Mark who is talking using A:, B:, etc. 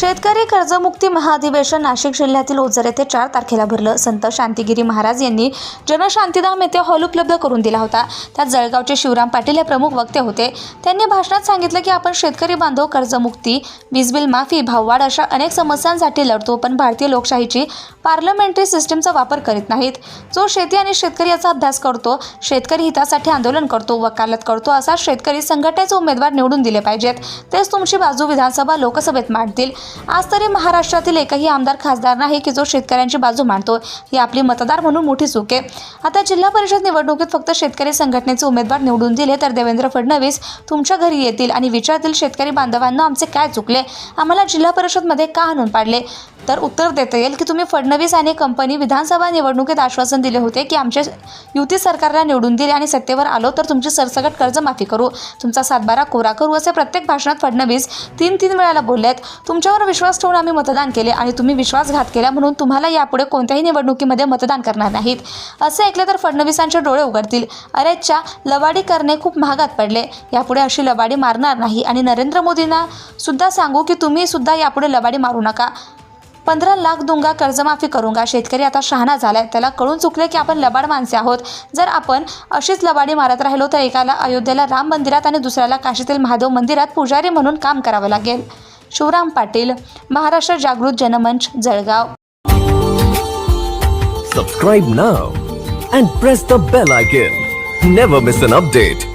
A: शेतकरी कर्जमुक्ती महाधिवेशन नाशिक जिल्ह्यातील ओझर येथे चार तारखेला भरलं. संत शांतिगिरी महाराज यांनी जनशांतीधाम येथे हॉल उपलब्ध करून दिला होता. त्यात जळगावचे शिवराम पाटील हे प्रमुख वक्ते होते. त्यांनी भाषणात सांगितलं की आपण शेतकरी बांधव कर्जमुक्ती वीजबिल माफी भाववाढ अशा अनेक समस्यांसाठी लढतो पण भारतीय लोकशाहीची पार्लमेंटरी सिस्टीमचा वापर करीत नाहीत. जो शेती आणि शेतकरी याचा अभ्यास करतो शेतकरी हितासाठी आंदोलन करतो वकालत करतो असा शेतकरी संघटनेचे उमेदवार निवडून दिले पाहिजेत. तेच तुमची बाजू विधानसभा लोकसभेत मांडतील. आज तरी महाराष्ट्रातील एकही आमदार खासदार नाही की जो शेतकऱ्यांची बाजू मांडतो. ही आपली मतदार म्हणून मोठी चूक आहे. आता जिल्हा परिषद निवडणुकीत फक्त शेतकरी संघटनेचे उमेदवार निवडून दिले तर देवेंद्र फडणवीस तुमच्या घरी येतील आणि विचारतील शेतकरी बांधवांना आमचे काय चुकले? आम्हाला जिल्हा परिषदमध्ये का आणून पाडले? तर उत्तर देता येईल की तुम्ही फडणवीस आणि कंपनी विधानसभा निवडणुकीत आश्वासन दिले होते की आमच्या युती सरकारला निवडून दिले आणि सत्तेवर आलो तर तुमची सरसकट कर्जमाफी करू. तुमचा सातबारा कोरा करू असे प्रत्येक भाषणात फडणवीस तीन तीन वेळाला बोलले आहेत तुमच्यावर विश्वास ठेवून आम्ही मतदान केले आणि तुम्ही विश्वासघात केला म्हणून तुम्हाला यापुढे कोणत्याही निवडणुकीमध्ये मतदान करणार नाहीत. असे ऐकले तर फडणवीसांचे डोळे उघडतील. अरेच्या लबाडी करणे खूप महागात पडले. यापुढे अशी लबाडी मारणार नाही आणि नरेंद्र मोदींना सुद्धा सांगू की तुम्ही सुद्धा यापुढे लबाडी मारू नका. पंधरा लाख दुंगा कर्जमाफी करूंगा शेतकरी आता शहाणा झालाय. त्याला कळून चुकले की आपण लबाड माणसे आहोत. जर आपण अशीच लबाडी मारत राहिलो तर एकाला अयोध्येला राम मंदिरात आणि दुसऱ्याला काशीतील महादेव मंदिरात पुजारी म्हणून काम करावं लागेल. शिवराम पाटील महाराष्ट्र जागृत जनमंच जळगाव.
B: सबस्क्राईब ना and press the bell icon never miss an update